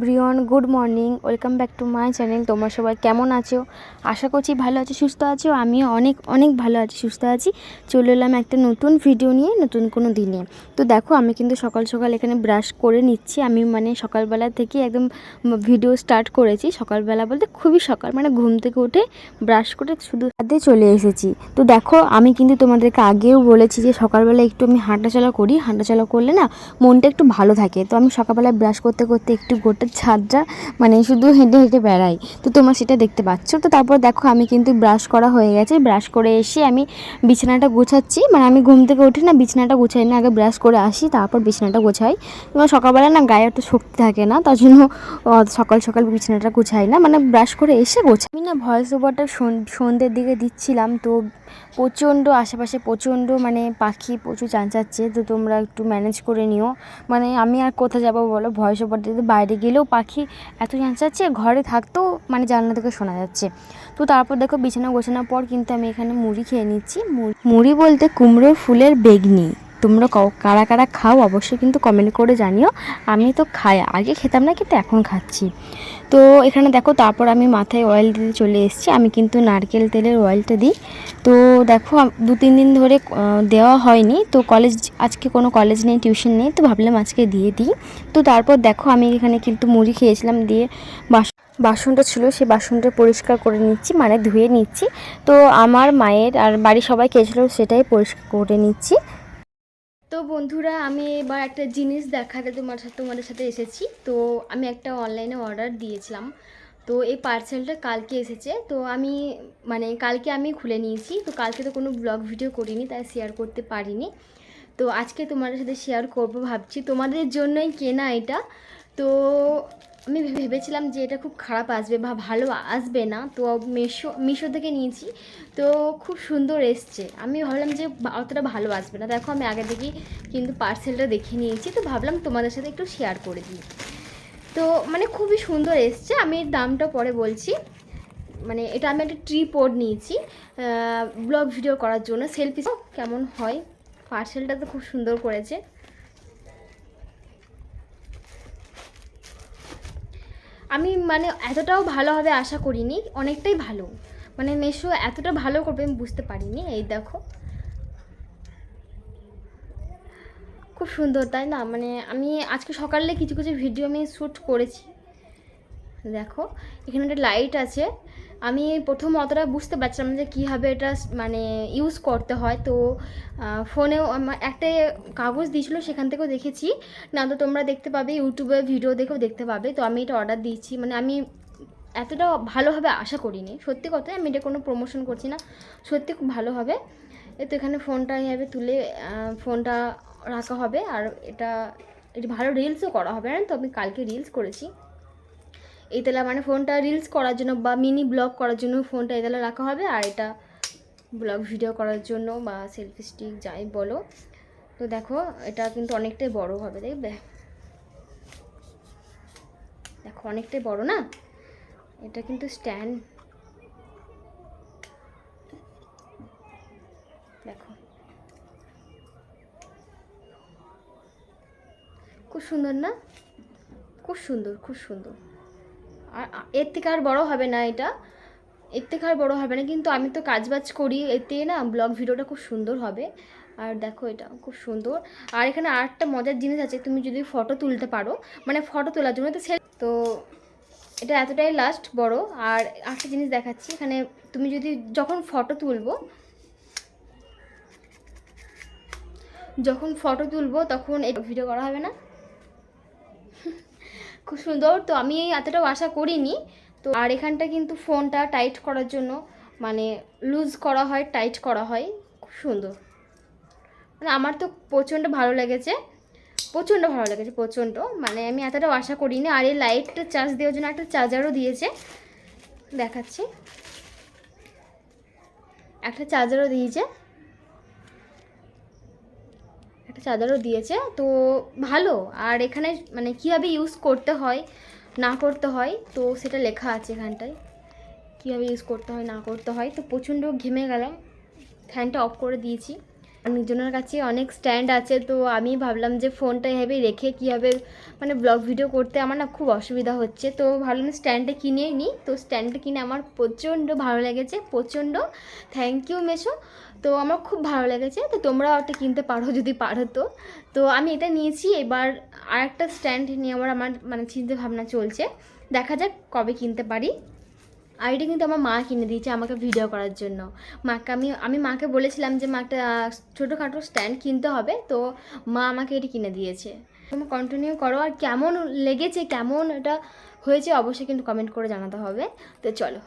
Everyone good morning, welcome back to my channel. তোমরা সবাই কেমন আছো? আশা করছি ভালো আছো, সুস্থ আছো। আমিও অনেক অনেক ভালো আছি, সুস্থ আছি। চলে এলাম একটা নতুন ভিডিও নিয়ে, নতুন কোনো দিনে। তো দেখো, আমি কিন্তু সকাল সকাল এখানে ব্রাশ করে নিচ্ছি। আমি মানে সকালবেলা থেকে একদম ভিডিও স্টার্ট করেছি। সকালবেলা বলতে খুবই সকাল মানে ঘুম থেকে উঠে ব্রাশ করে শুধু হাতে চলে এসেছি। তো দেখো, আমি কিন্তু তোমাদেরকে আগেও বলেছি যে সকালবেলা একটু আমি হাঁটাচলা করি। হাঁটাচলা করলে না মনটা একটু ভালো থাকে। তো আমি সকালবেলা ব্রাশ করতে করতে একটু গোটা ছাদটা মানে শুধু হেঁটে হেঁটে বেড়াই। তো তোমরা সেটা দেখতে পাচ্ছ। তো তারপর দেখো আমি কিন্তু ব্রাশ করা হয়ে গেছে। ব্রাশ করে এসে আমি বিছানাটা গোছাচ্ছি। মানে আমি ঘুম থেকে উঠে না বিছানাটা গোছাই না, আগে ব্রাশ করে আসি, তারপর বিছানাটা গোছাই। এবং সকালবেলা না গায়ে একটু শক্তি থাকে না, তার জন্য সকাল সকাল বিছানাটা গোছাই না। মানে ব্রাশ করে এসে গোছাই। আমি না ভয়েস ওভারটা সন্ধ্যের দিকে দিচ্ছিলাম। তো প্রচণ্ড আশেপাশে প্রচণ্ড মানে পাখি প্রচুর চাঁচাচ্ছে। তো তোমরা একটু ম্যানেজ করে নিও। মানে আমি আর কোথায় যাব বলো? ভয়েস ওভার বাইরে গেলেও পাখি এত চাঁচাচ্ছে ঘরে থাকতেও মানে জানলা থেকে শোনা যাচ্ছে। তো তারপর দেখো বিছানা গোছানোর পর কিন্তু আমি এখানে মুড়ি খেয়ে নিচ্ছি। মুড়ি বলতে কুমড়োর ফুলের বেগনি। তোমরা কারা কারা খাও অবশ্যই কিন্তু কমেন্ট করে জানিও। আমি তো খাই, আগে খেতাম না কিন্তু এখন খাচ্ছি। তো এখানে দেখো, তারপর আমি মাথায় অয়েল দিতে চলে এসেছি। আমি কিন্তু নারকেল তেলের অয়েলটা দিই। তো দেখো দু, তিন দিন ধরে দেওয়া হয়নি। তো কলেজ আজকে কোনো কলেজ নেই টিউশন নেই। তো ভাবলাম আজকে দিয়ে দিই। তো তারপর দেখো, আমি এখানে কিন্তু মুড়ি খেয়েছিলাম দিয়ে বাস বাসনটা ছিল, সেই বাসনটা পরিষ্কার করে নিচ্ছি মানে ধুয়ে নিচ্ছি। তো আমার মায়ের আর বাড়ির সবাই খেয়েছিল, সেটাই পরিষ্কার করে নিচ্ছি। তো বন্ধুরা, আমি এবার একটা জিনিস দেখাতে তোমার সাথে তোমাদের সাথে এসেছি। তো আমি একটা অনলাইনে অর্ডার দিয়েছিলাম। তো এই পার্সেলটা কালকে এসেছে। তো আমি মানে কালকে আমি খুলে নিয়েছি। তো কালকে তো কোনো ব্লগ ভিডিও করিনি, তাই শেয়ার করতে পারিনি। তো আজকে তোমাদের সাথে শেয়ার করব ভাবছি। তোমাদের জন্যই কেনা এটা। তো আমি ভেবেছিলাম যে এটা খুব খারাপ আসবে বা ভালো আসবে না, তো মিশো মিশো থেকে নিয়েছি, তো খুব সুন্দর এসছে। আমি ভাবলাম যে অতটা ভালো আসবে না। দেখো আমি আগে থেকেই কিন্তু পার্সেলটা দেখে নিয়েছি, তো ভাবলাম তোমাদের সাথে একটু শেয়ার করে দিই। তো মানে খুবই সুন্দর এসছে, আমি এর দামটা পরে বলছি। মানে এটা আমি একটা ট্রি পোড নিয়েছি ব্লগ ভিডিও করার জন্য। সেলফি কেমন হয়? পার্সেলটা তো খুব সুন্দর করেছে। আমি মানে এতটাও ভালো হবে আশা করিনি, অনেকটাই ভালো। মানে মেশো এতটা ভালো করবে আমি বুঝতে পারিনি, এই দেখো। খুব সুন্দর, তাই না? মানে আমি আজকে সকালে কিছু কিছু ভিডিও আমি শ্যুট করেছি। দেখো, এখানে একটা লাইট আছে। আমি প্রথম অতটা বুঝতে পারছিলাম যে কীভাবে এটা মানে ইউজ করতে হয়। তো ফোনেও একটা কাগজ দিয়েছিলো, সেখান থেকেও দেখেছি। না তো তোমরা দেখতে পাবে ইউটিউবে ভিডিও দেখেও দেখতে পাবে। তো আমি এটা অর্ডার দিয়েছি। মানে আমি এতটা ভালোভাবে আশা করিনি। সত্যি কথাই আমি এটা কোনো প্রমোশন করছি না। সত্যি খুব ভালো হবে। এই তো এখানে ফোনটা এইভাবে তুলে ফোনটা রাখা হবে। আর এটা এটা ভালো রিলসও করা হবে না তো? আমি কালকে রিলস করেছি। এই তেলা মানে ফোনটা রিলস করার জন্য বা মিনি ব্লগ করার জন্য ফোনটা এই তেলা রাখা হবে, আর এটা ব্লগ ভিডিও করার জন্য বা সেলফি স্টিক যাই বলো। তো দেখো, এটা কিন্তু অনেকটাই বড় হবে, দেখবে? দেখো, অনেকটাই বড় না? এটা কিন্তু স্ট্যান্ড দেখো। খুব সুন্দর না? খুব সুন্দর খুব সুন্দর। আর এর থেকে আর বড় হবে না এটা। এর থেকে আর বড়ো হবে না, কিন্তু আমি তো কাজ বাজ করি, এতে না ব্লগ ভিডিওটা খুব সুন্দর হবে। আর দেখো এটা, খুব সুন্দর। আর এখানে আরেকটা মজার জিনিস আছে, তুমি যদি ফটো তুলতে পারো মানে ফটো তোলার জন্য তো সে তো এটা এতটাই লাস্ট বড়। আর একটা জিনিস দেখাচ্ছি, এখানে তুমি যদি যখন ফটো তুলবো, যখন ফটো তুলবো তখন এই ভিডিও করা হবে না। খুব সুন্দর। তো আমি এই এতটাও আশা করিনি। তো আর এখানটা কিন্তু ফোনটা টাইট করার জন্য মানে লুজ করা হয়, টাইট করা হয়। খুব সুন্দর। মানে আমার তো প্রচণ্ড ভালো লেগেছে। প্রচণ্ড ভালো লেগেছে, প্রচণ্ড। মানে আমি এতটাও আশা করিনি। আর এই লাইটটা চার্জ দেওয়ার জন্য একটা চার্জারও দিয়েছে। দেখাচ্ছি। একটা চার্জারও দিয়েছে। একটা চাদরও দিয়েছে। তো ভালো। আর এখানে মানে কীভাবে ইউজ করতে হয়, না করতে হয়, তো সেটা লেখা আছে এখানটায়। কীভাবে ইউজ করতে হয়, না করতে হয়, তো প্রচণ্ড ঘেমে গেলাম। ফ্যানটা অফ করে দিয়েছি। অনেকজনের কাছে অনেক স্ট্যান্ড আছে, তো আমি ভাবলাম যে ফোনটা এভাবে রেখে কীভাবে মানে ব্লগ ভিডিও করতে আমার না খুব অসুবিধা হচ্ছে। তো ভাবলাম স্ট্যান্ডটা কিনেই নিই তো স্ট্যান্ডটা কিনে আমার প্রচণ্ড ভালো লেগেছে, প্রচণ্ড। থ্যাংক ইউ মেশো। তো আমার খুব ভালো লেগেছে। তো তোমরাও একটা কিনতে পারো যদি পারো তো। তো আমি এটা নিয়েছি। এবার আরেকটা স্ট্যান্ড নিয়ে আমার আমার মানে চিন্তা ভাবনা চলছে। দেখা যাক কবে কিনতে পারি। আর এটা কিন্তু আমার মা কিনে দিয়েছে আমাকে ভিডিও করার জন্য। মাকে আমি আমি মাকে বলেছিলাম যে, মা একটা ছোটোখাটো স্ট্যান্ড কিনতে হবে। তো মা আমাকে এটি কিনে দিয়েছে। তুমি কন্টিনিউ করো, আর কেমন লেগেছে, কেমন এটা হয়েছে অবশ্যই কিন্তু কমেন্ট করে জানাতে হবে। তো চলো।